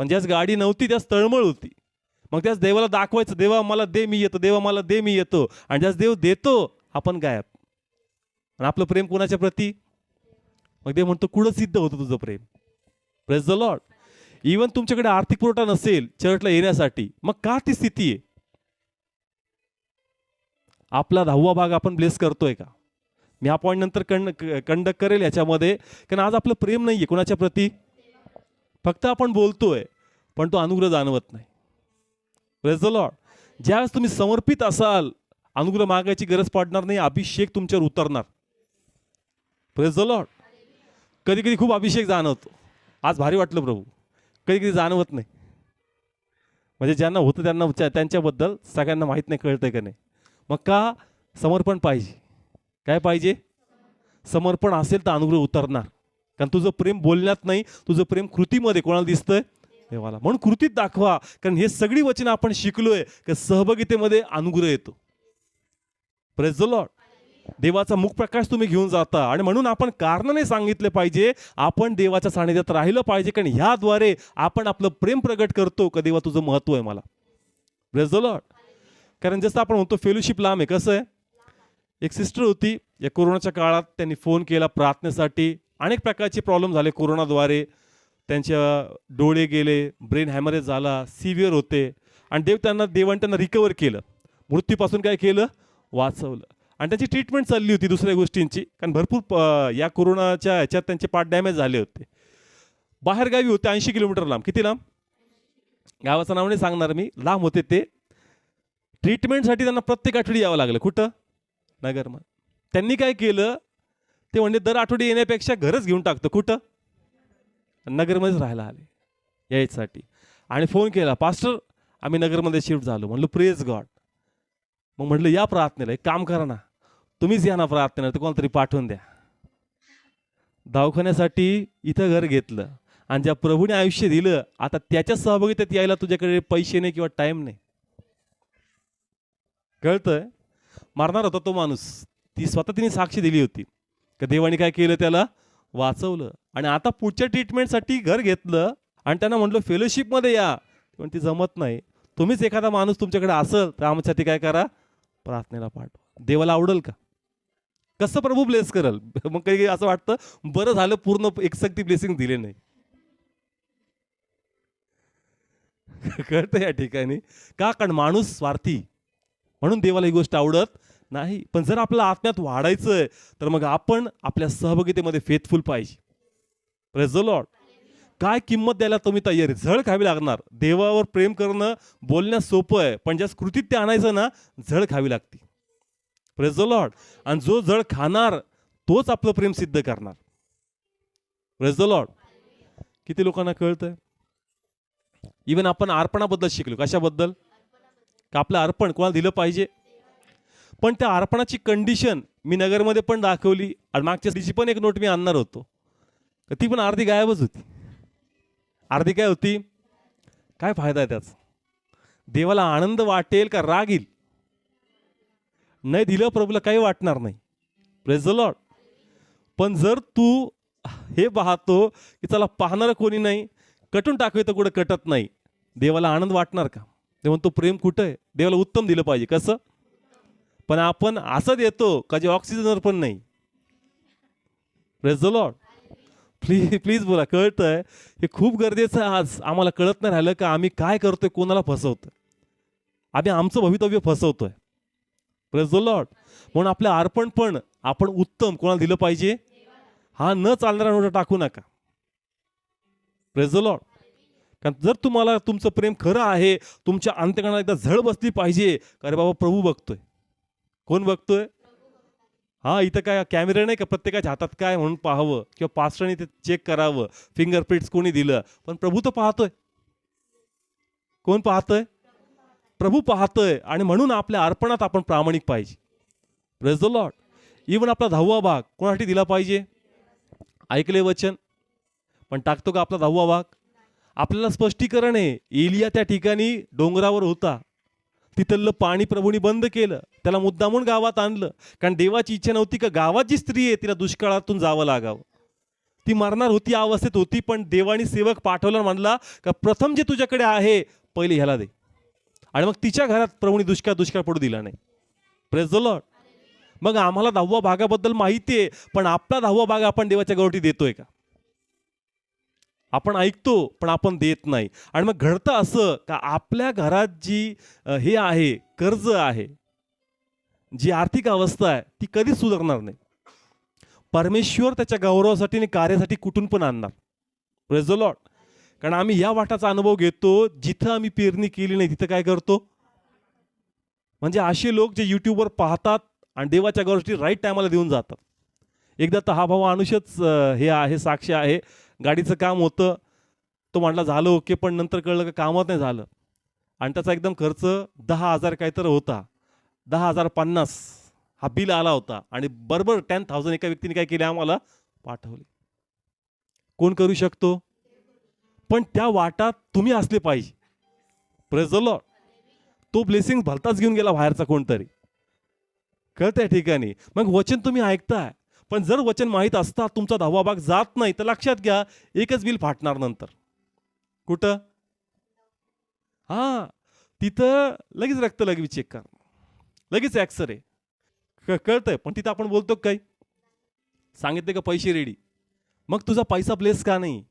पण ज्यास गाडी नव्हती त्यास तळमळ होती. मग त्याच देवाला दाखवायचं देवा मला दे मी येतो देवा मला दे मी येतो. आणि ज्यास देव देतो आपण गायब. आणि आपलं प्रेम कोणाच्या प्रती? मग ते म्हणतो कुठं सिद्ध होतं तुझं प्रेम? प्रेस द लॉर्ड इवन तुमच्याकडे आर्थिक पुरवठा नसेल चर्चला येण्यासाठी मग का ती स्थिती आहे? आपला दहावा भाग आपण ब्लेस करतोय का? मी हा पॉईंट नंतर कंड कंडक्ट करेल याच्यामध्ये कारण आज आपलं प्रेम नाही आहे कोणाच्या प्रती? फक्त आपण बोलतोय पण तो अनुग्रह जाणवत नाही. प्रेस द लॉर्ड ज्यावेळेस तुम्ही समर्पित असाल अनुग्रह मागायची गरज पडणार नाही अभिषेक तुमच्यावर उतरणार. प्रेस द लॉर्ड कधी कधी खूप अभिषेक जाणवतो. आज भारी वाटलं प्रभू. कधी कधी जाणवत नाही. म्हणजे ज्यांना होतं त्यांना त्या- त्यांच्याबद्दल सगळ्यांना माहीत नाही कळतंय का नाही. मग का समर्पण पाहिजे? काय पाहिजे? समर्पण असेल तर अनुग्रह उतरणार. कारण तुझं प्रेम बोलण्यात नाही तुझं प्रेम कृतीमध्ये कोणाला दिसतंय? देवाला. म्हणून कृतीत दाखवा कारण हे सगळी वचनं आपण शिकलोय की सहभागितेमध्ये अनुग्रह येतो. प्रेस द लॉर्ड देवाचा मुख प्रकाश तुम्ही घेऊन जाता. आणि म्हणून आपण कारणाने सांगितले पाहिजे आपण देवाच्या सानिध्यात राहिलं पाहिजे कारण ह्याद्वारे आपण आपलं प्रेम प्रगट करतो का देवा तुझं महत्त्व आहे मला. प्रेस द लॉर्ड कारण जसं आपण म्हणतो फेलोशिप लांब आहे. कसं आहे? एक सिस्टर होती या कोरोनाच्या काळात त्यांनी फोन केला प्रार्थनेसाठी. अनेक प्रकारचे प्रॉब्लेम झाले कोरोनाद्वारे. त्यांच्या डोळे गेले ब्रेन हॅमरेज झाला सिव्हिअर होते. आणि देव त्यांना देवाने त्यांना रिकवर केलं. मृत्यूपासून काय केलं? वाचवलं. आणि त्यांची ट्रीटमेंट चालली होती दुसऱ्या गोष्टींची. कारण भरपूर या कोरोनाच्या ह्याच्यात त्यांचे पार्ट डॅमेज झाले होते. बाहेरगावी होते ऐंशी किलोमीटर लांब. किती लांब? गावाचं नाव नाही सांगणार मी. लांब होते ते. ट्रीटमेंटसाठी त्यांना प्रत्येक आठवडी यावं लागलं. कुठं? नगरमा त्यांनी काय केलं? ते म्हणजे दर आठवडी येण्यापेक्षा घरच घेऊन टाकतो. कुठं? नगरमध्येच राहायला आले यायसाठी. आणि फोन केला पास्टर आम्ही नगरमध्ये शिफ्ट झालो. म्हणलं प्रेज गॉड मग म्हटलं या प्रार्थनेला एक काम करा ना तुम्हीच या ना प्रार्थनेला तर कोणतरी पाठवून द्या. दवाखान्यासाठी इथं घर घेतलं आणि ज्या प्रभूने आयुष्य दिलं आता त्याच्या सहभागितेत यायला तुझ्याकडे पैसे नाही किंवा टाईम नाही. कळतंय? मारणार होता तो माणूस. ती स्वतः तिने साक्षी दिली होती. का देवाने काय केलं त्याला? वाचवलं. आणि आता पुढच्या ट्रीटमेंटसाठी घर घेतलं आणि त्यांना म्हटलं फेलोशिपमध्ये या. पण ती जमत नाही. तुम्हीच एखादा माणूस तुमच्याकडे असेल तर आमच्यासाठी काय करा? प्रार्थनेला पाठवा. देवाला आवडेल का? कसं प्रभू ब्लेस करल? मग काही असं वाटतं बरं झालं पूर्ण एकसक्ती ब्लेसिंग दिले नाही. कळतं या ठिकाणी. का? कारण माणूस स्वार्थी. म्हणून देवाला ही गोष्ट आवडत नाही पण जर आपल्याला आत्म्यात वाढायचं आहे तर मग आपण आपल्या सहभागितेमध्ये फेथफुल पाहिजे. प्रेज द लॉर्ड काय किंमत द्यायला तुम्ही तयार? झळ खावी लागणार. देवावर प्रेम करणं बोलण्यास सोपं आहे पण ज्या कृतीत ते आणायचं ना झळ खावी लागते. प्रेज द लॉर्ड आणि जो जळ खाणार तोच आपलं प्रेम सिद्ध करणार. प्रेज द लॉर्ड किती लोकांना कळतंय? इवन आपण अर्पणाबद्दल शिकलो. कशाबद्दल? का आपलं अर्पण कोणाला दिलं पाहिजे? पण त्या अर्पणाची कंडिशन मी नगरमध्ये पण दाखवली. आणि मागच्या दिवशी पण एक नोट मी आणणार होतो. ती पण अर्धी गायबच होती. अर्धी काय होती? काय फायदा आहे त्याचा? देवाला आनंद वाटेल का राग येईल? नाही दिलं प्रभूला काही वाटणार नाही. प्रेज द लॉर्ड पण जर तू हे पाहतो की चला पाहणारं कोणी नाही कटून टाकू तर कुठं कटत नाही. देवाला आनंद वाटणार का? ते म्हणतो प्रेम कुठं आहे? देवाला उत्तम दिलं पाहिजे. कसं? पण आपण असं देतो का जे ऑक्सिजनवर पण नाही? Praise the lord please please बोला कळतंय? हे खूप गरजेचं आहे आज. आम्हाला कळत नाही राहिलं का आम्ही काय करतोय कोणाला फसवतोय? आम्ही आमचं भवितव्य फसवतोय. प्रेस द लॉर्ड म्हणून आपलं अर्पण पण आपण उत्तम कोणाला दिलं पाहिजे? हा न चालणारा नोटा टाकू नका. प्रेस द लॉर्ड कारण जर तुम्हाला तुमचं प्रेम खरं आहे तुमच्या अंत्यकरणाला एकदा झळ बसली पाहिजे अरे बाबा प्रभू बघतोय? कोण बघतोय? हा इथं काय कॅमेरा नाही का? प्रत्येकाच्या हातात काय म्हणून पाहावं? किंवा पास्टरने ते चेक करावं? फिंगरप्रिंट्स कोणी दिलं? पण प्रभू तर पाहतोय. कोण पाहतोय? प्रभू पाहतोय. आणि म्हणून आपल्या अर्पणात आपण प्रामाणिक पाहिजे. प्रेस द लॉर्ड इवन आपला दहावा भाग कोणासाठी दिला पाहिजे? ऐकले वचन? पण टाकतो का आपला दहावा भाग? आपल्याला स्पष्टीकरण आहे. एलिया त्या ठिकाणी डोंगरावर होता. तिथलं पाणी प्रभूने बंद केलं. त्याला मुद्दामून गावात आणलं. कारण देवाची इच्छा नव्हती का गावात जी स्त्री आहे तिला दुष्काळातून जावं लागावं. ती मरणार होती या अवस्थेत होती पण देवाने सेवक पाठवला म्हणला का प्रथम जे तुझ्याकडे आहे पहिले ह्याला दे. आणि मग तिच्या घरात प्रभूनी दुष्काळ दुष्काळ पडू दिला नाही. प्रेस द लॉर्ड मग आम्हाला दहावा भागाबद्दल माहिती आहे पण आपला दहावा भाग आपण देवाच्या गवटी देतोय का? आपण ऐकतो पण आपण देत नाही. आणि मग घडतं असं का आपल्या घरात जी हे आहे कर्ज आहे जी आर्थिक अवस्था आहे ती कधीच सुधारणार नाही. परमेश्वर त्याच्या गौरवासाठी आणि कार्यासाठी कुठून पण आणणार. प्रेज द लॉर्ड कारण आम्ही या वाटाचा अनुभव घेतो जिथं आम्ही पेरणी केली नाही तिथं काय करतो? म्हणजे असे लोक जे यूट्यूबवर पाहतात आणि देवाच्या गोष्टी राईट टायमाला देऊन जातात. एकदा तर हा भाऊ अनुषच हे आहे साक्ष आहे. गाडीचं काम होतं. तो म्हटला झालं ओके पण नंतर कळलं का कामात नाही झालं. आणि त्याचा एकदम खर्च दहा हजार काहीतरी होता. दहा हजार पन्नास हा बिल आला होता. आणि बरोबर टेन थाउजंड एका व्यक्तीने काय केले? आम्हाला पाठवले. कोण करू शकतो? पण त्या वाटात तुम्ही असले पाहिजे. प्रेज द लॉर्ड तो ब्लेसिंग भलताच घेऊन गेला बाहेरचा कोणतरी. कळतंय ठिकाणी. मग वचन तुम्ही ऐकताय. पण जर वचन माहीत असता तुमचा दहावा भाग जात नाही तर लक्षात घ्या एकच बिल फाटणार नंतर. कुठं? हा तिथं लगेच रक्त लगेच चेक कर. लगेच ॲक्सरे कळतंय पण तिथं आपण बोलतो का काही सांगितले का पैसे रेडी मग तुझा पैसा प्लेस का नाही?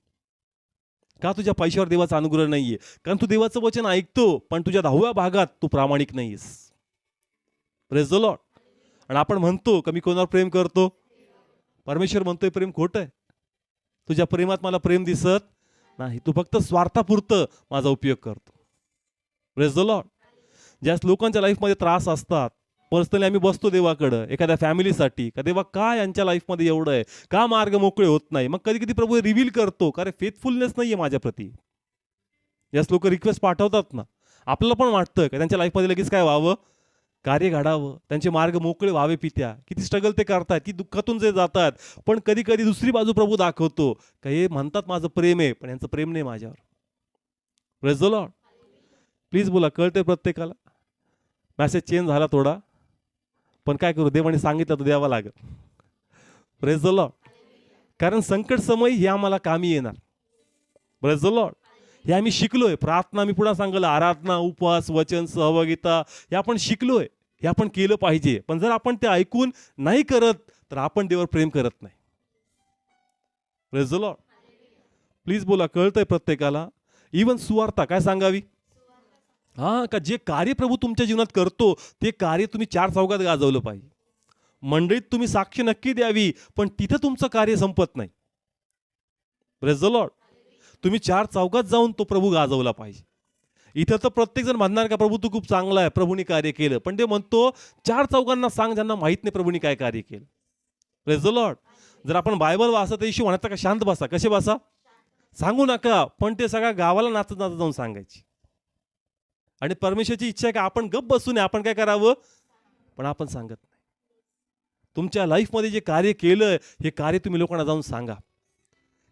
का तुझ्या पैशावर देवाचा अनुग्रह नाहीये? कारण तू देवाचं वचन ऐकतो पण तुझ्या दहाव्या भागात तू प्रामाणिक नाहीस प्रेस द लॉट आणि आपण म्हणतो का मी कोणावर प्रेम करतो? परमेश्वर म्हणतोय प्रेम खोटं आहे. तुझ्या प्रेमात मला प्रेम दिसत नाही. तू फक्त स्वार्थापुरतं माझा उपयोग करतो. प्रेज द लॉट ज्या लोकांच्या लाईफमध्ये त्रास असतात पर्सनली आम्ही बसतो देवाकडं एखाद्या फॅमिलीसाठी का देवा का यांच्या लाईफमध्ये एवढं आहे? का मार्ग मोकळे होत नाही? मग कधी कधी प्रभू रिव्हील करतो कारण फेथफुलनेस नाही आहे माझ्या प्रती. याच लोक रिक्वेस्ट पाठवतात ना आपल्याला पण वाटतं का त्यांच्या लाईफमध्ये लगेच काय व्हावं? कार्य घडावं त्यांचे मार्ग मोकळे व्हावे पित्या. किती स्ट्रगल ते करतात ती दुःखातून जे जातात. पण कधी कधी दुसरी बाजू प्रभू दाखवतो. का हे म्हणतात माझं प्रेम आहे पण यांचं प्रेम नाही माझ्यावर. प्रेज द लॉर्ड प्लीज बोला कळते प्रत्येकाला? मॅसेज चेंज झाला थोडा. पण काय करू देवाने सांगितलं तर द्यावा लागत प्रेज द लॉर्ड कारण संकट समय हे आम्हाला कामी येणार. प्रेज द लॉर्ड हे आम्ही शिकलोय. प्रार्थना मी पुन्हा सांगलं. आराधना उपवास वचन सहभागिता हे आपण शिकलोय. हे आपण केलं पाहिजे. पण जर आपण ते ऐकून नाही करत तर आपण देवर प्रेम करत नाही. प्रेज द प्लीज बोला कळतंय प्रत्येकाला? इवन सुवार्ता काय सांगावी? हा का जे कार्य प्रभू तुमच्या जीवनात करतो ते कार्य तुम्ही चार चौकात गाजवलं पाहिजे. मंडळीत तुम्ही साक्ष नक्की द्यावी पण तिथं तुमचं कार्य संपत नाही. प्रेज द लॉर्ड तुम्ही चार चौकात जाऊन तो प्रभू गाजवला पाहिजे. इथं तर प्रत्येकजण म्हणणार का प्रभू तू खूप चांगला आहे प्रभूने कार्य केलं. पण ते म्हणतो चार चौकांना सांग ज्यांना माहीत नाही प्रभूने काय कार्य केलं. प्रेज द लॉर्ड जर आपण बायबल वाचत इशू म्हणत का शांत बसा. कसे बसा? सांगू नका पण ते सगळ्या गावाला नाचत नाचत जाऊन सांगायची. आणि परमेश्वरची इच्छा आहे का आपण गप बसू नये आपण काय करावं? पण आपण सांगत नाही. तुमच्या लाईफमध्ये जे कार्य केलं हे कार्य तुम्ही लोकांना जाऊन सांगा.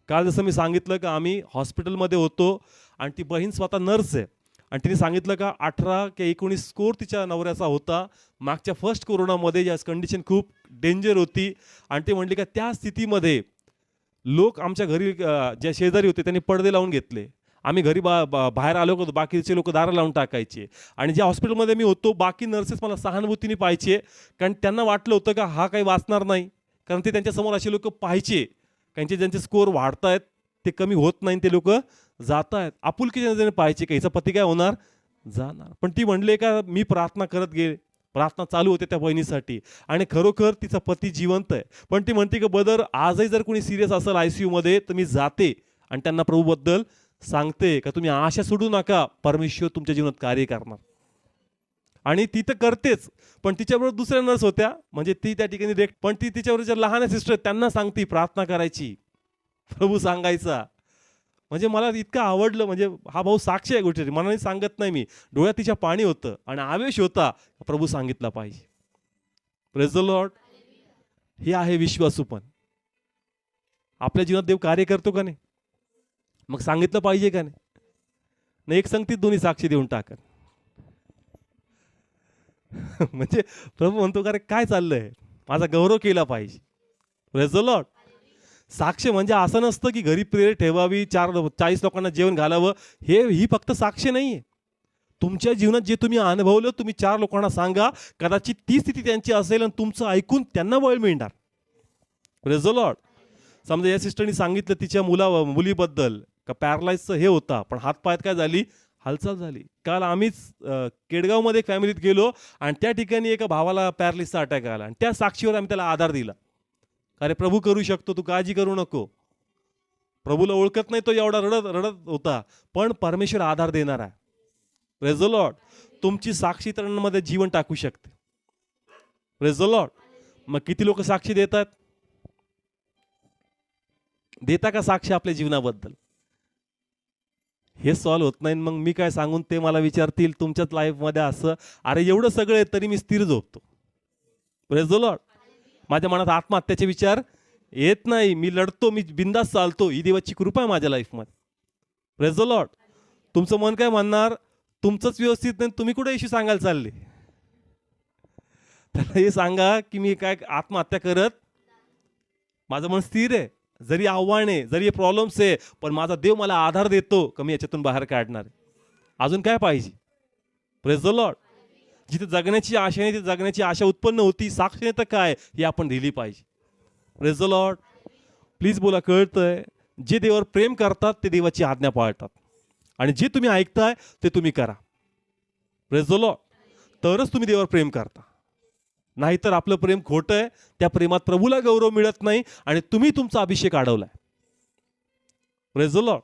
काल जसं मी सांगितलं का आम्ही हॉस्पिटलमध्ये होतो आणि ती बहीण स्वतः नर्स आहे. आणि तिने सांगितलं का अठरा किंवा एकोणीस स्कोर तिच्या नवऱ्याचा होता. मागच्या फर्स्ट कोरोनामध्ये ज्या कंडिशन खूप डेंजर होती. आणि ते म्हणले का त्या स्थितीमध्ये लोक आमच्या घरी ज्या शेजारी होते त्यांनी पडदे लावून घेतले. आम्ही घरी बा बा- बाहेर आलो होतो बाकीचे लोक दारं लावून टाकायचे. आणि ज्या हॉस्पिटलमध्ये मी होतो बाकी नर्सेस मला सहानुभूतीने पाहायचे. कारण त्यांना वाटलं होतं का हा काही वाचणार नाही. कारण ते त्यांच्यासमोर असे लोक पाहायचे. त्यांचे ज्यांचे स्कोअर वाढत आहेत ते कमी होत नाही ते लोक जात आहेत आपुलकी नजरेने पाहायचे का हिचा पती काय होणार? जाणार. पण ती म्हणले का मी प्रार्थना करत गे प्रार्थना चालू होते त्या बहिणीसाठी आणि खरोखर तिचा पती जिवंत आहे. पण ती म्हणते की बदर आजही जर कोणी सिरियस असेल आय सी यूमध्ये तर मी जाते आणि त्यांना प्रभूबद्दल सांगते. का तुम्ही आशा सोडू नका परमेश्वर तुमच्या जीवनात कार्य करणार. आणि ती तर करतेच. पण तिच्याबरोबर दुसऱ्या नर्स होत्या. म्हणजे ती त्या ठिकाणी रेक पण ती तिच्याबरोबर ज्या लहान सिस्टर त्यांना सांगते प्रार्थना करायची. प्रभू सांगायचा. म्हणजे मला इतकं आवडलं. म्हणजे हा भाऊ साक्षी आहे गोष्टी मनाने सांगत नाही मी. डोळ्यात तिच्या पाणी होतं आणि आवेश होता. प्रभू सांगितला पाहिजे. प्रेज द लॉर्ड हे आहे विश्वासू पण. आपल्या जीवनात देव कार्य करतो का नाही? मग सांगितलं पाहिजे का नाही? नाही एक संगतीत दोन्ही साक्षी देऊन टाकत. म्हणजे प्रभू म्हणतो का रे काय चाललंय? माझा गौरव केला पाहिजे. प्रेज द लॉर्ड साक्ष म्हणजे असं नसतं की घरी प्रेर ठेवावी चार चाळीस लोकांना जेवण घालावं. हे ही फक्त साक्ष नाही आहे तुमच्या जीवनात जे तुम्ही अनुभवलं तुम्ही चार लोकांना सांगा. कदाचित ती स्थिती त्यांची असेल आणि तुमचं ऐकून त्यांना वळ मिळणार. रेझोलॉट समजा या सिस्टरनी सांगितलं तिच्या मुला मुलीबद्दल. का पॅरलाइजचं हे होता पण हातपायात काय झाली? हालचाल झाली. काल आम्हीच केडगावमध्ये एक फॅमिलीत गेलो आणि त्या ठिकाणी एका भावाला पॅरलिसचा अटॅक आला आणि त्या साक्षीवर आम्ही त्याला आधार दिला. अरे प्रभू करू शकतो तू काळजी करू नको. प्रभूला ओळखत नाही तो एवढा रडत रडत होता पण परमेश्वर आधार देणार आहे. रेझोलॉट तुमची साक्षी इतरांमध्ये जीवन टाकू शकते. रेझोलॉट मग किती लोक साक्षी देतात? देता का साक्षी आपल्या जीवनाबद्दल? हे सॉल्व होत नाही मग मी काय सांगून ते मला विचारतील तुमच्याच लाईफमध्ये असं? अरे एवढं सगळं आहे तरी मी स्थिर झोपतो. रेझोलॉट माझ्या मनात आत्महत्याचे विचार येत नाही. मी लढतो मी बिंदास चालतो. ही देवाची कृपा आहे माझ्या लाईफमध्ये रेझोलॉट तुमचं मन काय म्हणणार? तुमचंच व्यवस्थित नाही तुम्ही कुठे इश्यू सांगायला चालले? त्याला हे सांगा की मी काय आत्महत्या करत? माझं मन स्थिर आहे. जरी आव्हान आहे जरी प्रॉब्लेम्स आहे पण माझा देव मला आधार देतो का मी याच्यातून बाहेर काढणार आहे? अजून काय पाहिजे? प्रेझ लॉर्ड जिथे जगण्याची आशा नाही तिथे जगण्याची आशा उत्पन्न होती साक्ष नाही तर काय? हे आपण दिली पाहिजे. प्रेझ लॉर्ड प्लीज बोला कळतंय जे देवावर प्रेम करतात ते देवाची आज्ञा पाळतात. आणि जे तुम्ही ऐकताय ते तुम्ही करा. प्रेझ लॉर्ड तरच तुम्ही देवावर प्रेम करता. नाहीतर आपलं प्रेम खोटं आहे त्या प्रेमात प्रभूला गौरव मिळत नाही आणि तुम्ही तुमचा अभिषेक अडवलाय रेझोलॉ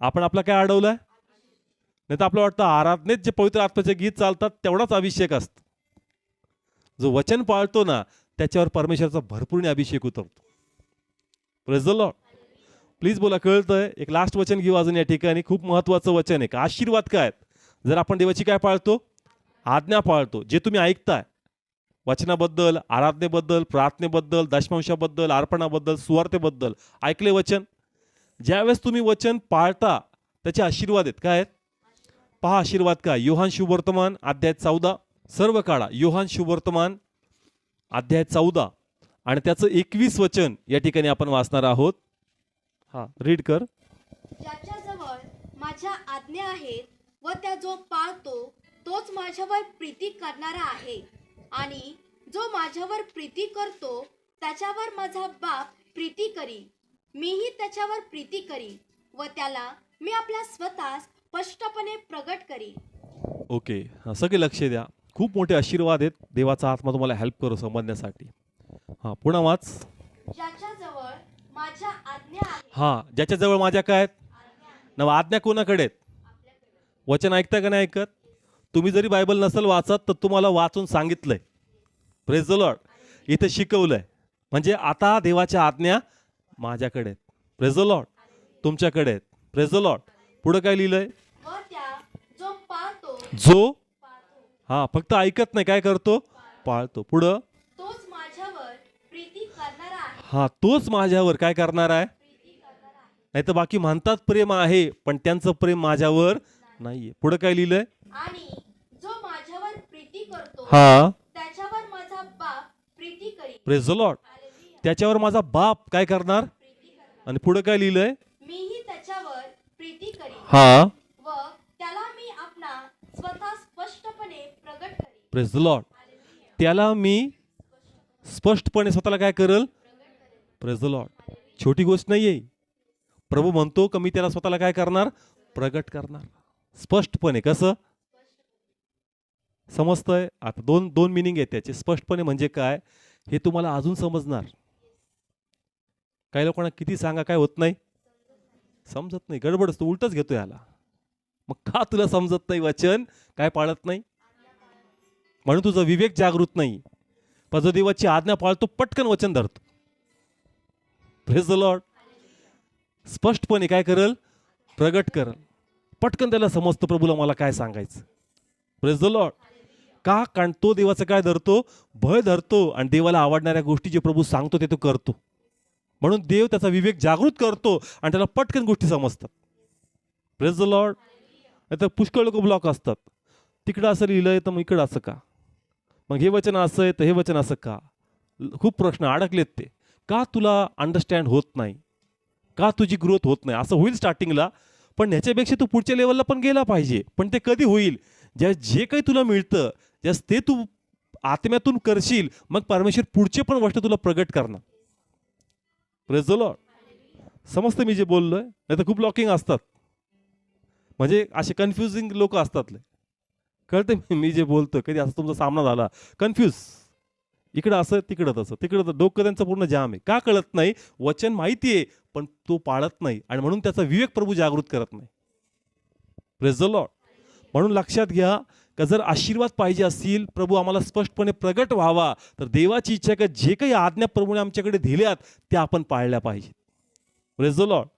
आपण आपला काय अडवलाय नाही तर आपलं वाटतं आराधनेत जे पवित्र आत्म्याचे गीत चालतात तेवढाच अभिषेक असतो. जो वचन पाळतो ना त्याच्यावर परमेश्वराचा भरपूर अभिषेक उतरतो. रेझोलॉ प्लीज बोला कळतंय? एक लास्ट वचन घेऊ अजून या ठिकाणी. खूप महत्वाचं वचन आहे. का आशीर्वाद काय आहेत? जर आपण देवाची काय पाळतो? आज्ञा पाळतो. जे तुम्ही ऐकताय. वचनाबद्दल आराधनेबद्दल प्रार्थनेबद्दल दशमांशाबद्दल अर्पणाबद्दल सुवार्थेबद्दल ऐकले वचन? ज्यावेळेस तुम्ही वचन पाळता त्याचे आशीर्वाद आहेत. काय आहेत? पहा आशीर्वाद काय योहान शुभवर्तमान अध्याय चौदा. सर्व काळा योहान शुभवर्तमान अध्याय चौदा. आणि त्याचं एकवीस वचन या ठिकाणी आपण वाचणार आहोत. हा रीड कर. ज्याच्याजवळ माझ्या आज्ञा आहेत व त्या जो पाळतो तोच माझ्यावर प्रीती करणारा आहे. आणि जो माझ्यावर प्रीती करतो त्याच्यावर माझा बाप प्रीती करी. मीही त्याच्यावर प्रीती करी व त्याला मी आपल्या स्वतः स्पष्टपणे प्रगट करी. ओके सगळे लक्ष द्या. खूप मोठे आशीर्वाद आहेत. देवाचा आत्मा तुम्हाला हेल्प करू समजण्यासाठी. हा पुन्हा वाच. ज्याच्याजवळ माझ्या आज्ञा हा ज्याच्याजवळ माझ्या काय आहेत? नव आज्ञा कोणाकडे आहेत? वचन ऐकता का नाही ऐकत? तुम्ही जरी बायबल नसेल वाचत तर तुम्हाला वाचून सांगितलंय. प्रेज लॉर्ड इथे शिकवलंय. म्हणजे आता देवाच्या आज्ञा माझ्याकडे आहेत. प्रेज लॉर्ड तुमच्याकडे आहेत. प्रेज लॉर्ड पुढं काय लिहिलंय? जो हा फक्त ऐकत नाही. काय करतो? पाळतो. पुढं? हा तोच माझ्यावर काय करणार आहे? नाही तर बाकी म्हणतात प्रेम आहे पण त्यांचं प्रेम माझ्यावर नाहीये. पुढं काय लिहिलंय आणि जो माझ्यावर प्रीती करतो. हा. त्याच्यावर माझा बाप प्रीती करी प्रेझलॉट त्याच्यावर माझा बाप काय करणार? आणि पुढे काय लिहिलंय? मीही त्याच्यावर प्रीती करी हा. व त्याला मी स्वतः स्पष्टपणे प्रगट करी प्रेझलॉट त्याला मी स्पष्टपणे स्वतःला काय करल? प्रेझलॉट छोटी गोष्ट नाहीये. प्रभू म्हणतो का मी त्याला स्वतःला काय करणार? प्रगट करणार. स्पष्टपणे. कसं? समजतंय? आता दोन दोन मिनिंग आहेत त्याचे. स्पष्टपणे म्हणजे काय? हे तुम्हाला अजून समजणार. काही लोकांना किती सांगा काय होत नाही? समजत नाही. गडबड असतो. उलटच घेतो याला मग का तुला समजत नाही वचन? काय पाळत नाही? म्हणून तुझा विवेक जागृत नाही. पण देवाची आज्ञा पाळतो पटकन वचन धरतो. प्रेज द लॉर्ड स्पष्टपणे काय करल? प्रगट करल. पटकन त्याला समजतं प्रभूला मला काय सांगायचं. प्रेज द लॉर्ड का? कारण तो देवाचं काय धरतो? भय धरतो आणि देवाला आवडणाऱ्या गोष्टी जे प्रभू सांगतो ते तो करतो. म्हणून देव त्याचा विवेक जागृत करतो आणि त्याला पटकन गोष्टी समजतात. प्रेज द लॉर्ड नाहीतर पुष्कळ लोक ब्लॉक असतात. तिकडं असं लिहिलंय तर मग इकडं असं का? मग हे वचन असं आहे तर हे वचन असं का? खूप प्रश्न अडकलेत ते. का तुला अंडरस्टँड होत नाही? का तुझी ग्रोथ होत नाही? असं होईल स्टार्टिंगला पण ह्याच्यापेक्षा तू पुढच्या लेवलला पण गेला पाहिजे. पण ते कधी होईल? ज्या जे काही तुला मिळतं जस ते तू आत्म्यातून करशील मग परमेश्वर पुढचे पण गोष्ट तुला प्रगट करणार. प्रेज लॉर्ड समजतं मी जे बोललोय नाही तर खूप लॉकिंग असतात. म्हणजे असे कन्फ्युजिंग लोक असतात कळते मी जे बोलतो कधी असं तुमचा सामना झाला कन्फ्यूज इकडं असं तिकडं तसं. तिकडं डोकं त्यांचं पूर्ण जाम आहे. का कळत नाही? वचन माहिती आहे पण तो पाळत नाही. आणि म्हणून त्याचा विवेक प्रभू जागृत करत नाही. प्रेज लॉर्ड म्हणून लक्षात घ्या का जर आशीर्वाद पाहिजे असतील प्रभू आम्हाला स्पष्टपणे प्रगट व्हावा तर देवाची इच्छा का जे काही आज्ञा प्रभूने आमच्याकडे दिल्यात त्या आपण पाळल्या पाहिजेत. द लॉर्ड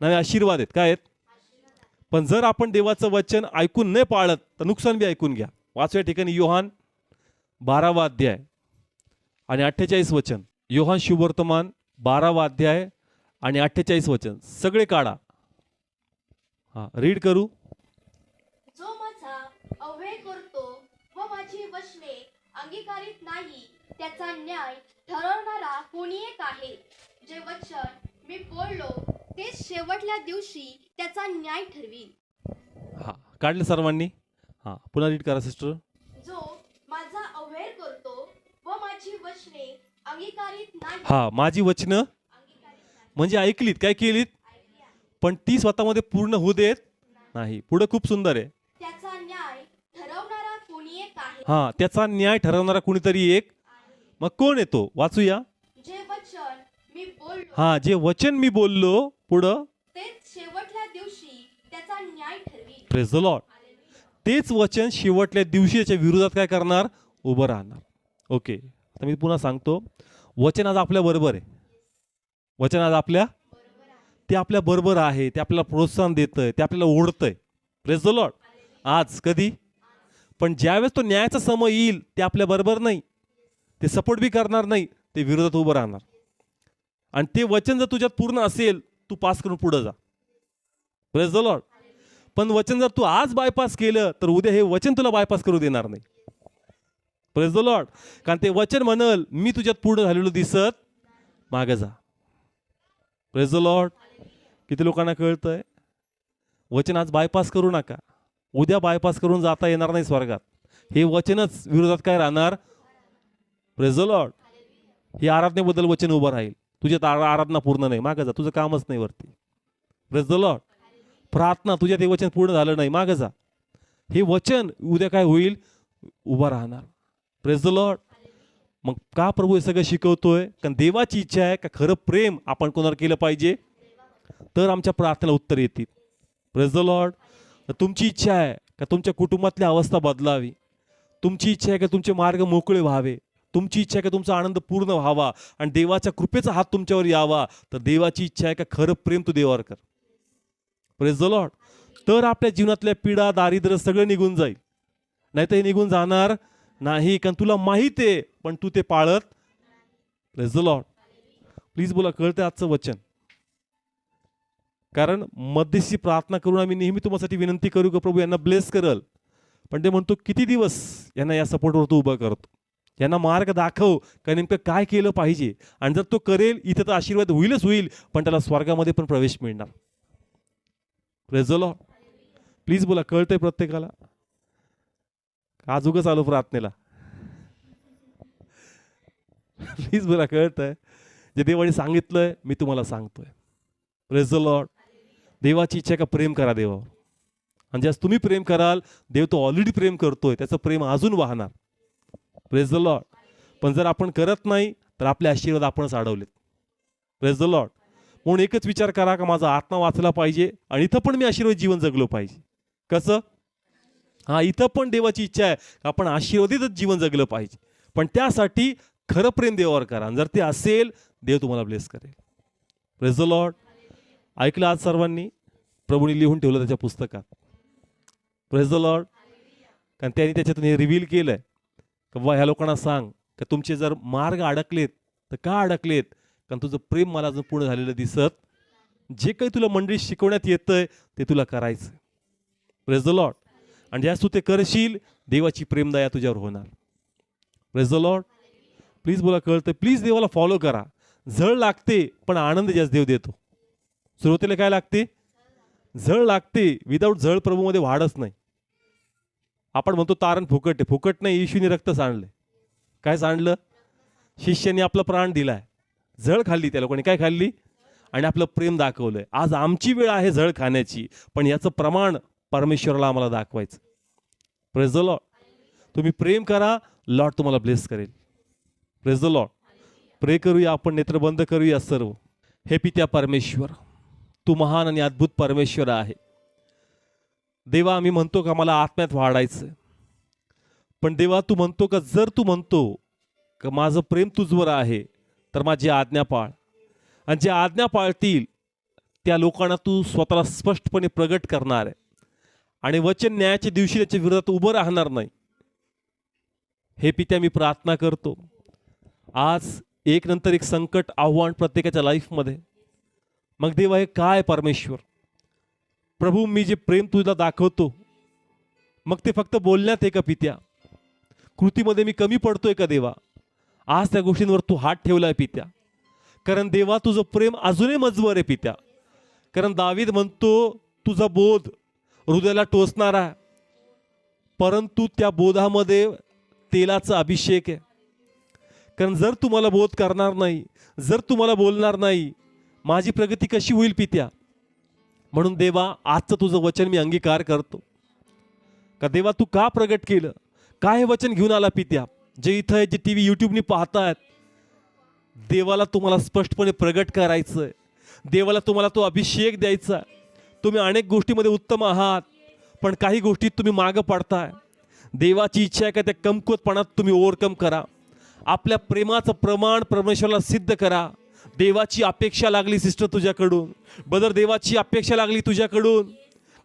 नाही आशीर्वाद आहेत. काय आहेत? पण जर आपण देवाचं वचन ऐकून नाही पाळत तर नुकसान बी ऐकून घ्या. वाचव्या ठिकाणी योहान बारावा अध्याय आणि अठ्ठेचाळीस वचन. योहान शुभवर्तमान बारावा अध्याय आणि अठ्ठेचाळीस वचन. सगळे काढा. हा रीड करू जो माझा अव्यय करतो व माझी वचने अंगीकारित नाही त्याचा न्याय ठरवणारा कोणी एक आहे? जे वचन मी बोललो तेच शेवटल्या दिवशी त्याचा न्याय ठरवील हा काढले सर्वांनी? हा पुन्हा रीड करा सिस्टर जो माझा अव्यय करतो व माझी वचने अंगीकारित नाही. हा माझी वचनं? म्हणजे ऐकलीत काय केलीत. पण ती स्वतःमध्ये पूर्ण होऊ देत नाही. पुढं खूप सुंदर आहे त्याचा न्याय ठरवणारा कोणी एक आहे हा त्याचा न्याय ठरवणारा कुणीतरी एक? मग कोण येतो? वाचूया. जे वचन मी बोललो हा जे वचन मी बोललो पुढं. तेच शेवटल्या दिवशी त्याचा न्याय ठरवील प्रेज द लॉर्ड तेच वचन शेवटल्या दिवशी याच्या विरोधात काय करणार? उभं राहणार. ओके आता मी पुन्हा सांगतो. वचन आज आपल्या बरोबर आहे. वचन आज आपल्या ते आपल्या बरोबर आहे ते आपल्याला प्रोत्साहन देतंय ते आपल्याला ओढतंय. प्रेज द लॉर्ड आज कधी? पण ज्यावेळेस तो न्यायाचा समय येईल ते आपल्या बरोबर नाही. ते सपोर्ट बी करणार नाही ते विरोधात उभं राहणार. आणि ते वचन जर तुझ्यात पूर्ण असेल तू पास करून पुढं जा. प्रेस द लॉर्ड पण वचन जर तू आज बायपास केलं तर उद्या हे वचन तुला बायपास करू देणार नाही. प्रेस द लॉर्ड कारण ते वचन म्हणल मी तुझ्यात पूर्ण झालेलो दिसत मागे जा. प्रेस द लॉर्ड किती लोकांना कळतंय? वचन आज बायपास करू नका. उद्या बायपास करून जाता येणार नाही स्वर्गात. हे वचनच विरोधात काय राहणार? प्रेज द लॉर्ड हे आराधनेबद्दल वचन उभं राहील. तुझ्यात आराधना पूर्ण नाही. मागे जा. तुझं कामच नाही वरती. प्रेज द लॉर्ड प्रार्थना तुझ्या ते वचन पूर्ण झालं नाही. मागं जा. हे वचन उद्या काय होईल? उभा राहणार. प्रेज द लॉर्ड मग का प्रभू हे सगळं शिकवतोय? कारण देवाची इच्छा आहे का खरं प्रेम आपण कोणावर केलं पाहिजे? तर आमच्या प्रार्थनेला उत्तर येतील. प्रेज द लॉर्ड तर तुमची इच्छा आहे का तुमच्या कुटुंबातली अवस्था बदलावी? तुमची इच्छा आहे का तुमचे मार्ग मोकळे व्हावे? तुमची इच्छा आहे का तुमचा आनंद पूर्ण व्हावा आणि देवाच्या कृपेचा हात तुमच्यावर यावा? तर देवाची इच्छा आहे का खरं प्रेम तू देवावर कर. प्रेस द लॉर्ड तर आपल्या जीवनातल्या पीडा दारिद्र्य सगळं निघून जाईल. नाही तर हे निघून जाणार नाही कारण तुला माहीत आहे पण तू ते पाळत प्रेस द लॉर्ड प्लीज बोला कळते आजचं वचन? कारण मध्यस्थी प्रार्थना करून आम्ही नेहमी तुम्हासाठी विनंती करू का प्रभू यांना ब्लेस करल. पण ते म्हणतो किती दिवस यांना या सपोर्टवर तू उभं करतो? यांना मार्ग दाखव का नेमकं काय केलं पाहिजे? आणि जर तो करेल इथं तर आशीर्वाद होईलच होईल पण त्याला स्वर्गामध्ये पण प्रवेश मिळणार. रेझलो प्लीज बोला कळतंय प्रत्येकाला? आज उगच आलो प्रार्थनेला? प्लीज बोला कळतंय? जे देवाने सांगितलंय मी तुम्हाला सांगतोय. रेझ लॉर्ड देवाची इच्छा आहे का प्रेम करा देवावर आणि ज्यास तुम्ही प्रेम कराल देव तो ऑलरेडी प्रेम करतोय त्याचं प्रेम अजून वाहणार. प्रेज द लॉर्ड पण जर आपण करत नाही तर आपले आशीर्वाद आपणच अडवलेत. प्रेज द लॉर्ड म्हणून एकच विचार करा का माझा आत्मा वाचला पाहिजे आणि इथं पण मी आशीर्वाद जीवन जगलो पाहिजे. कसं? हा इथं पण देवाची इच्छा आहे आपण आशीर्वादितच जीवन जगलं पाहिजे. पण त्यासाठी खरं प्रेम देवावर करा. जर ते असेल देव तुम्हाला ब्लेस करेल. प्रेज द लॉर्ड ऐकलं आज सर्वांनी? प्रभूने लिहून ठेवलं त्याच्या पुस्तकात. प्रेस द लॉर्ड कारण त्यांनी त्याच्यातून हे रिव्हील केलंय. का बाबा ह्या लोकांना सांग का तुमचे जर मार्ग अडकलेत तर का अडकलेत? कारण तुझं प्रेम मला अजून पूर्ण झालेलं दिसत. जे काही तुला मंडळी शिकवण्यात येतंय ते तुला करायचं प्रेस द लॉर्ड आणि ज्यास तू ते करशील देवाची प्रेमदया तुझ्यावर होणार. प्रेस द लॉर्ड प्लीज बोला कळतं प्लीज देवाला फॉलो करा. झळ लागते पण आनंद जास्त देव देतो. सुरुवातीला काय लागते? झळ लागते. विदाऊट झळ प्रभूमध्ये वाढच नाही. आपण म्हणतो तारण फुकट आहे. फुकट नाही येशूने रक्त सांडले काय सांडलं? शिष्याने आपलं प्राण दिलाय. झळ खाल्ली त्या लोकांनी काय खाल्ली? आणि आपलं प्रेम दाखवलंय. आज आमची वेळ आहे झळ खाण्याची. पण याचं प्रमाण परमेश्वराला आम्हाला दाखवायचं. प्रेज द लॉर्ड तुम्ही प्रेम करा लॉर्ड तुम्हाला ब्लेस करेल. प्रेज द लॉर्ड प्रे करूया आपण नेत्र बंद करूया सर्व. हे पित्या परमेश्वर. तू महान आणि अद्भुत परमेश्वर आहे. देवा आम्ही म्हणतो का मला आत्म्यात वाढायचं? पण देवा तू म्हणतो का जर तू म्हणतो का माझं प्रेम तुझवर आहे तर माझी आज्ञा पाळ. आणि जे आज्ञा पाळतील त्या लोकांना तू स्वतःला स्पष्टपणे प्रगट करणार आहे. आणि वचन न्यायाच्या दिवशी त्याच्या विरोधात उभं राहणार नाही. हे पित्या मी प्रार्थना करतो. आज एक नंतर एक संकट आव्हान प्रत्येकाच्या लाईफमध्ये मग देवा हे काय परमेश्वर? प्रभू मी जे प्रेम तुझा दाखवतो मग ते फक्त बोलण्यात आहे का पित्या? कृतीमध्ये मी कमी पडतोय का देवा? आज त्या गोष्टींवर तू हात ठेवलाय पित्या. कारण देवा तुझं प्रेम अजूनही मजवर आहे पित्या. कारण दावीद म्हणतो तुझा बोध हृदयाला टोचणारा आहे. परंतु त्या बोधामध्ये तेलाचा अभिषेक आहे. कारण जर तुम्हाला बोध करणार नाही जर तुम्हाला बोलणार नाही माझी प्रगती कशी होईल पित्या? म्हणून देवा आजचं तुझं वचन मी अंगीकार करतो. का देवा तू का प्रगट केलं? काय हे वचन घेऊन आला पित्या? जे इथं आहे जे टी व्ही यूट्यूबनी पाहतायत देवाला तुम्हाला स्पष्टपणे प्रगट करायचं आहे देवाला तुम्हाला तो अभिषेक द्यायचा तुम्ही अनेक गोष्टीमध्ये उत्तम आहात पण काही गोष्टीत तुम्ही मागं पडताय. देवाची इच्छा आहे का त्या कमकुवतपणात तुम्ही ओव्हरकम करा. आपल्या प्रेमाचं प्रमाण परमेश्वराला सिद्ध करा. देवाची अपेक्षा लागली सिस्टर तुझ्याकडून. बदर देवाची अपेक्षा लागली तुझ्याकडून.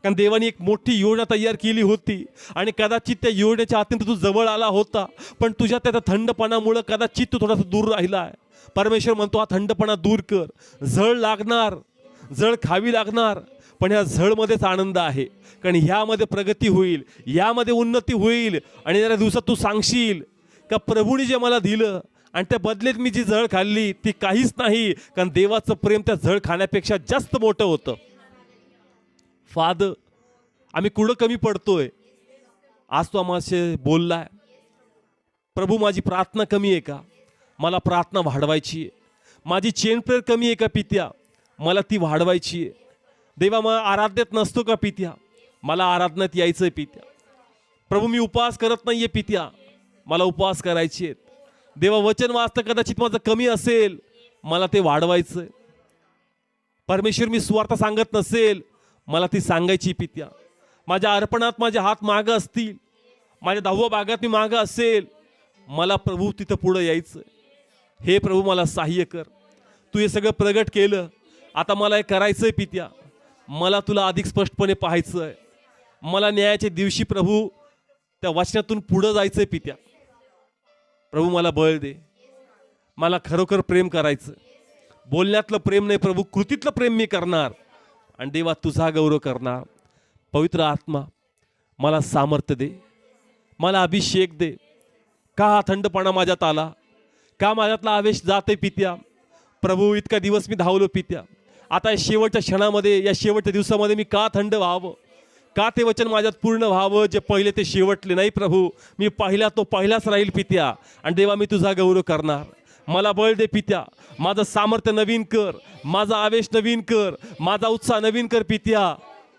कारण देवाने एक मोठी योजना तयार केली होती. आणि कदाचित त्या योजनेच्या अत्यंत तू जवळ आला होता. पण तुझ्या त्या थंडपणामुळं कदाचित तू थोडासा दूर राहिला आहे परमेश्वर म्हणतो हा थंडपणा दूर कर. झळ लागणार. जळ खावी लागणार. पण ह्या झळमध्येच आनंद आहे. कारण ह्यामध्ये प्रगती होईल. यामध्ये उन्नती होईल. आणि जरा दिवसात तू सांगशील का प्रभूने जे मला दिलं आणि त्या बदलेत मी जी झळ खाल्ली ती काहीच नाही कारण देवाचं प्रेम त्या झळ खाण्यापेक्षा जास्त मोठं होतं. फाद आम्ही कुठं कमी पडतोय? आज तो आम्हाला बोललाय. प्रभू माझी प्रार्थना कमी आहे का? मला प्रार्थना वाढवायची आहे. माझी चेन प्रेयर कमी आहे का पित्या? मला ती वाढवायची आहे. देवा मग आराध्यात नसतो का पित्या? मला आराधनात यायचं आहे पित्या. प्रभू मी उपवास करत नाही आहे पित्या. मला उपवास करायची आहेत. देवा वचन वाचतं कदाचित माझं कमी असेल. मला ते वाढवायचं आहे परमेश्वर मी स्वार्थ सांगत नसेल. मला ती सांगायची पित्या. माझ्या अर्पणात माझे हात मागं असतील. माझ्या दहाव्या भागात मी मागं असेल. मला प्रभू तिथं पुढं यायचं हे प्रभू मला सहाय्य कर. तू हे सगळं प्रगट केलं. आता मला हे करायचं आहे पित्या. मला तुला अधिक स्पष्टपणे पाहायचं आहे मला न्यायाच्या दिवशी प्रभू त्या वचनातून पुढं जायचं आहे पित्या. प्रभू मला बळ दे. मला खरोखर प्रेम करायचं. बोलण्यातलं प्रेम नाही प्रभू कृतीतलं प्रेम मी करणार. आणि देवा तुझा गौरव करणार. पवित्र आत्मा मला सामर्थ्य दे. मला अभिषेक दे. का हा थंडपणा माझ्यात आला? का माझ्यातला आवेश जाते पित्या? प्रभू इतका दिवस मी धावलो पित्या. आता या शेवटच्या क्षणामध्ये या शेवटच्या दिवसामध्ये मी का थंड व्हावं? का ते वचन माझ्यात पूर्ण व्हावं? जे पहिले ते शेवटले नाही प्रभू. मी पहिला तो पहिलाच राहील पित्या. आणि देवा मी तुझा गौरव करणार. मला बळ दे पित्या. माझं सामर्थ्य नवीन कर. माझा आवेश नवीन कर. माझा उत्साह नवीन कर पित्या.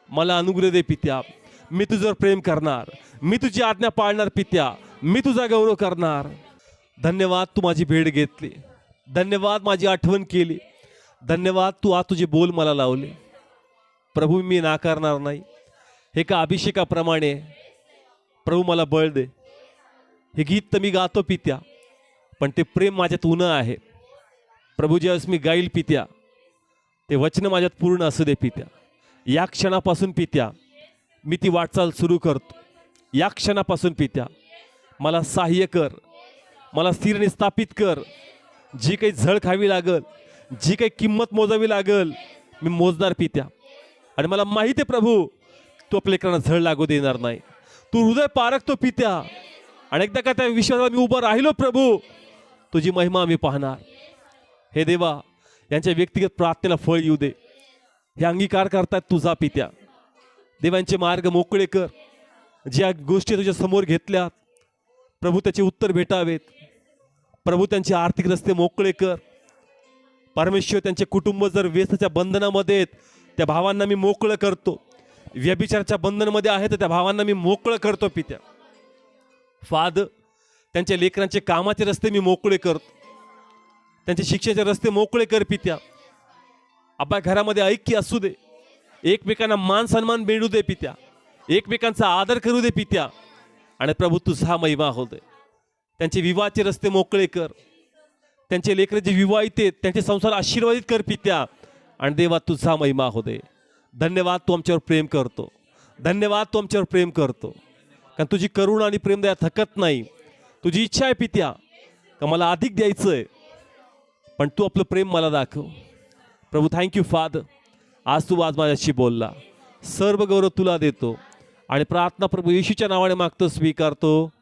मला अनुग्रह दे पित्या. मी तुझ्यावर प्रेम करणार. मी तुझी आज्ञा पाळणार पित्या. मी तुझा गौरव करणार. धन्यवाद तू माझी भेट घेतली. धन्यवाद माझी आठवण केली. धन्यवाद तू आज तुझे बोल मला लावले. प्रभू मी नाकारणार नाही. हे का अभिषेकाप्रमाणे? प्रभू मला बळ दे. हे गीत तर मी गातो पित्या पण ते प्रेम माझ्यात उनं आहे. प्रभू ज्यावेळेस मी गाईल पित्या ते वचन माझ्यात पूर्ण असू दे पित्या. या क्षणापासून पित्या मी ती वाटचाल सुरू करतो. या क्षणापासून पित्या मला सहाय्य कर. मला स्थिर निस्थापित स्थापित कर. जी काही झळ खावी लागल जी काही किंमत मोजावी लागल मी मोजदार पित्या. आणि मला माहिती आहे प्रभू तू आपल्या लेकरांना झळ लागू देणार नाही. तू हृदय पारख तो पित्या. आणि एकदा का त्या विश्वासाला मी उभं राहिलो प्रभू तुझी महिमा आम्ही पाहणार. हे देवा यांच्या व्यक्तिगत प्रार्थनेला फळ येऊ दे. हे अंगीकार करतात तुझा पित्या. देवांचे मार्ग मोकळे कर. ज्या गोष्टी तुझ्या समोर घेतल्यात प्रभू त्याचे उत्तर भेटावेत. प्रभू त्यांचे आर्थिक रस्ते मोकळे कर. परमेश्वर त्यांचे कुटुंब जर व्यस्थाच्या बंधनामध्ये आहेत त्या भावांना मी मोकळं करतो. व्यभिचाराच्या बंधनमध्ये आहे तर त्या भावांना मी मोकळं करतो पित्या. फाद त्यांच्या लेकरांचे कामाचे रस्ते मी मोकळे करतो त्यांचे शिक्षणाचे रस्ते मोकळे कर पित्या. आबा घरामध्ये ऐक्य असू दे. एकमेकांना मान सन्मान मिळू दे पित्या. एकमेकांचा आदर करू दे पित्या. आणि प्रभू तुझा महिमा होऊ दे. त्यांचे विवाहाचे रस्ते मोकळे कर. त्यांचे लेकर जे विवाहित आहेत त्यांचे संसार आशीर्वादित कर पित्या. आणि देवा तुझा महिमा हो दे. धन्यवाद तू आमच्यावर प्रेम करतो. धन्यवाद तू आमच्यावर प्रेम करतो. कारण तुझी करुणा आणि प्रेम दया थकत नाही. तुझी इच्छा आहे पित्या. का मला अधिक द्यायचं आहे पण तू आपलं प्रेम मला दाखव. प्रभू थँक्यू फादर आज तू आज माझ्याशी बोलला. सर्व गौरव तुला देतो. आणि प्रार्थना प्रभू येशूच्या नावाने मागतो स्वीकारतो.